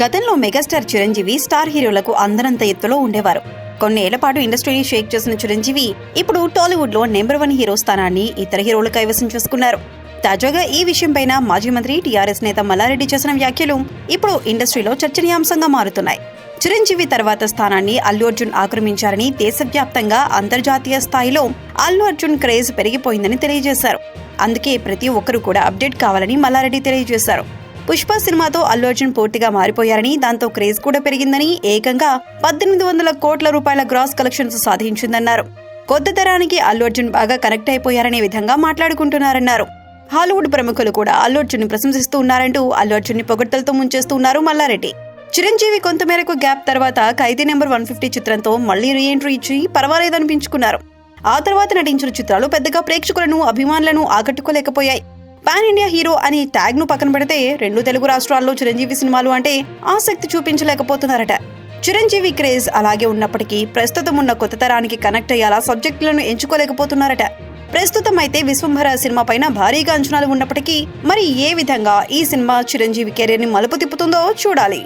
గతంలో megastar Chiranjeevi star హీరోలకు అందరంత ఎత్తులో ఉండేవారు. కొన్నేళ్ళ పాటు ఇండస్ట్రీని షేక్ చేసిన చిరంజీవి ఇప్పుడు టాలీవుడ్లో నెంబర్ వన్ హీరో స్థానాన్ని ఇతర హీరోలు కైవసం చేసుకున్నారు. తాజాగా ఈ విషయంపైన మాజీ మంత్రి టీఆర్ఎస్ నేత మల్లారెడ్డి చేసిన వ్యాఖ్యలు ఇప్పుడు ఇండస్ట్రీలో చర్చనీయాంశంగా మారుతున్నాయి. చిరంజీవి తర్వాత స్థానాన్ని అల్లు అర్జున్ ఆక్రమించారని దేశవ్యాప్తంగా అంతర్జాతీయ స్థాయిలో అల్లు అర్జున్ క్రేజ్ పెరిగిపోయిందని తెలియజేశారు. అందుకే ప్రతి ఒక్కరూ కూడా అప్డేట్ కావాలని మల్లారెడ్డి తెలియజేశారు. పుష్ప సినిమాతో అల్లు అర్జున్ పూర్తిగా మారిపోయారని దాంతో క్రేజ్ కూడా పెరిగిందని ఏకంగా పద్దెనిమిది వందల కోట్ల రూపాయల గ్రాస్ కలెక్షన్స్ సాధించిందన్నారు. కొత్త తరానికి అల్లు అర్జున్ బాగా కనెక్ట్ అయిపోయారనే విధంగా మాట్లాడుకుంటున్నారన్నారు. హాలీవుడ్ ప్రముఖులు కూడా అల్లు అర్జున్ ప్రశంసిస్తూ ఉన్నారంటూ అల్లు అర్జున్ని పొగడ్తలతో ముంచేస్తూ ఉన్నారు మల్లారెడ్డి. చిరంజీవి కొంతమేరకు గ్యాప్ తర్వాత ఖైదీ నెంబర్ వన్ ఫిఫ్టీ చిత్రంతో మళ్ళీ రీఎంట్రీ ఇచ్చి పర్వాలేదనిపించుకున్నారు. ఆ తర్వాత నటించిన చిత్రాలు పెద్దగా ప్రేక్షకులను అభిమానులను ఆకట్టుకోలేకపోయాయి. పాన్ ఇండియా హీరో అని ట్యాగ్ను పక్కన పెడితే రెండు తెలుగు రాష్ట్రాల్లో చిరంజీవి సినిమాలు అంటే ఆసక్తి చూపించలేకపోతున్నారట. చిరంజీవి క్రేజ్ అలాగే ఉన్నప్పటికీ ప్రస్తుతం ఉన్న కొత్త తరానికి కనెక్ట్ అయ్యేలా సబ్జెక్టులను ఎంచుకోలేకపోతున్నారట. ప్రస్తుతం అయితే విశ్వంభర సినిమా పైన భారీగా అంచనాలు ఉన్నప్పటికీ మరి ఏ విధంగా ఈ సినిమా చిరంజీవి కెరీర్ని మలుపు తిప్పుతుందో చూడాలి.